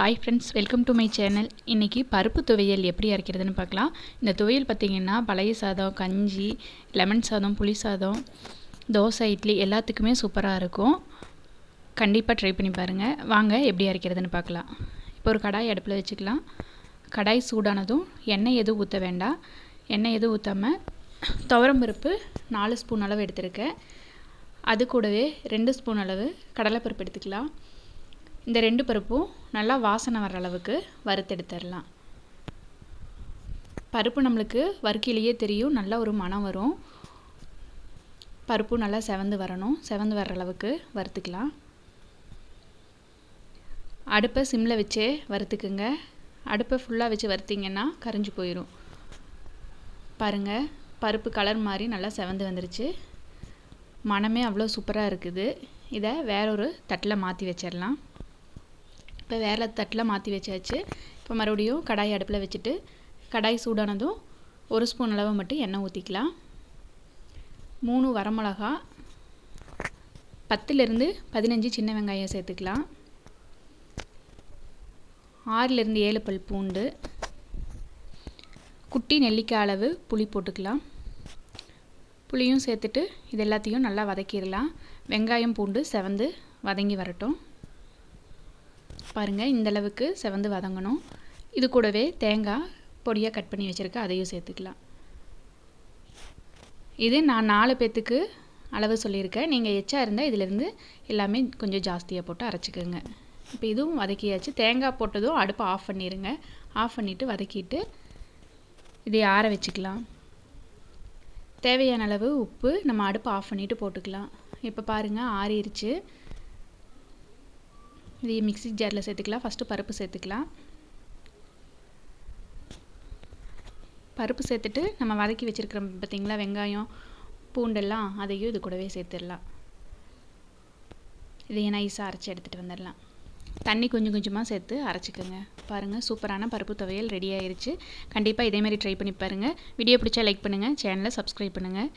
Hi friends welcome to my channel இன்றைக்கி பருப்பு துவையல் எப்படி அரைக்கிறதுன்னு பார்க்கலாம். இந்த துவையல் பார்த்திங்கன்னா பழைய சாதம் கஞ்சி லெமன் சாதம் புளி சாதம் தோசை இட்லி எல்லாத்துக்குமே சூப்பராக இருக்கும். கண்டிப்பாக ட்ரை பண்ணி பாருங்கள் வாங்க எப்படி அரைக்கிறதுன்னு பார்க்கலாம். இப்போ ஒரு கடாய் அடுப்பில் வச்சுக்கலாம். கடாய் சூடானதும் எண்ணெய் எதுவும் ஊற்ற வேண்டாம். எண்ணெய் எதுவும் ஊற்றாமல் துவரம்பருப்பு நாலு ஸ்பூன் அளவு எடுத்திருக்கேன். அது கூடவே ரெண்டு ஸ்பூன் அளவு கடலைப்பருப்பு எடுத்துக்கலாம். இந்த ரெண்டு பருப்பும் நல்லா வாசனை வர அளவுக்கு வறுத்தெடுத்துடலாம். பருப்பு நம்மளுக்கு வறுக்கிலேயே தெரியும் நல்ல ஒரு மணம் வரும். பருப்பு நல்லா செவந்து வரணும் செவந்து வர அளவுக்கு வறுத்துக்கலாம். அடுப்பை சிம்மில் வச்சே வறுத்துக்குங்க. அடுப்பை ஃபுல்லாக வச்சு வறுத்திங்கன்னா கரைஞ்சி போயிடும் பாருங்கள் பருப்பு கலர் மாதிரி நல்லா செவந்து வந்துருச்சு. மனமே அவ்வளோ சூப்பராக இருக்குது. இதை வேற ஒரு தட்டில் மாற்றி வச்சிடலாம். இப்போ வேலை தட்டில் மாற்றி வச்சாச்சு. இப்போ மறுபடியும் கடாய் அடுப்பில் வச்சுட்டு கடாய் சூடானதும் ஒரு ஸ்பூன் அளவு மட்டும் எண்ணெய் ஊற்றிக்கலாம் மூணு வரமிளகா பத்துலேருந்து பதினஞ்சு சின்ன வெங்காயம் சேர்த்துக்கலாம். ஆறுலேருந்து ஏழு பல் பூண்டு குட்டி நெல்லிக்காய் அளவு புளி போட்டுக்கலாம். புளியும் சேர்த்துட்டு இது எல்லாத்தையும் நல்லா வதக்கிடலாம். வெங்காயம் பூண்டு செவந்து வதங்கி வரட்டும். பாருங்கள் இந்தளவுக்கு செவந்து வதங்கணும். இது கூடவே தேங்காய் பொடியாக கட் பண்ணி வச்சுருக்கேன் அதையும் சேர்த்துக்கலாம். இது நான் நாலு பேர்த்துக்கு அளவு சொல்லியிருக்கேன். நீங்கள் எச்சா இருந்தால் இதிலேருந்து எல்லாமே கொஞ்சம் ஜாஸ்தியாக போட்டு அரைச்சிக்கோங்க. இப்போ இதுவும் வதக்கியாச்சு. தேங்காய் போட்டதும் அடுப்பை ஆஃப் பண்ணிடுங்க ஆஃப் பண்ணிவிட்டு வதக்கிட்டு இதை ஆற வச்சுக்கலாம். தேவையான அளவு உப்பு நம்ம அடுப்பை ஆஃப் பண்ணிவிட்டு போட்டுக்கலாம். இப்போ பாருங்கள் ஆறிடுச்சு இது மிக்சி ஜாரில் சேர்த்துக்கலாம். ஃபஸ்ட்டு பருப்பு சேர்த்துக்கலாம். பருப்பு சேர்த்துட்டு நம்ம வதக்கி வச்சுருக்கிறோம் பார்த்திங்களா வெங்காயம் பூண்டெல்லாம் அதையும் இது கூடவே சேர்த்துடலாம். இதையும் நைஸாக அரைச்சி எடுத்துகிட்டு வந்துடலாம். தண்ணி கொஞ்சம் கொஞ்சமாக சேர்த்து அரைச்சிக்கோங்க. பாருங்கள் சூப்பரான பருப்பு துவையல் ரெடி ஆயிடுச்சு கண்டிப்பாக இதேமாதிரி ட்ரை பண்ணி பாருங்கள் வீடியோ பிடிச்சா லைக் பண்ணுங்கள் சேனலை சப்ஸ்கிரைப் பண்ணுங்கள்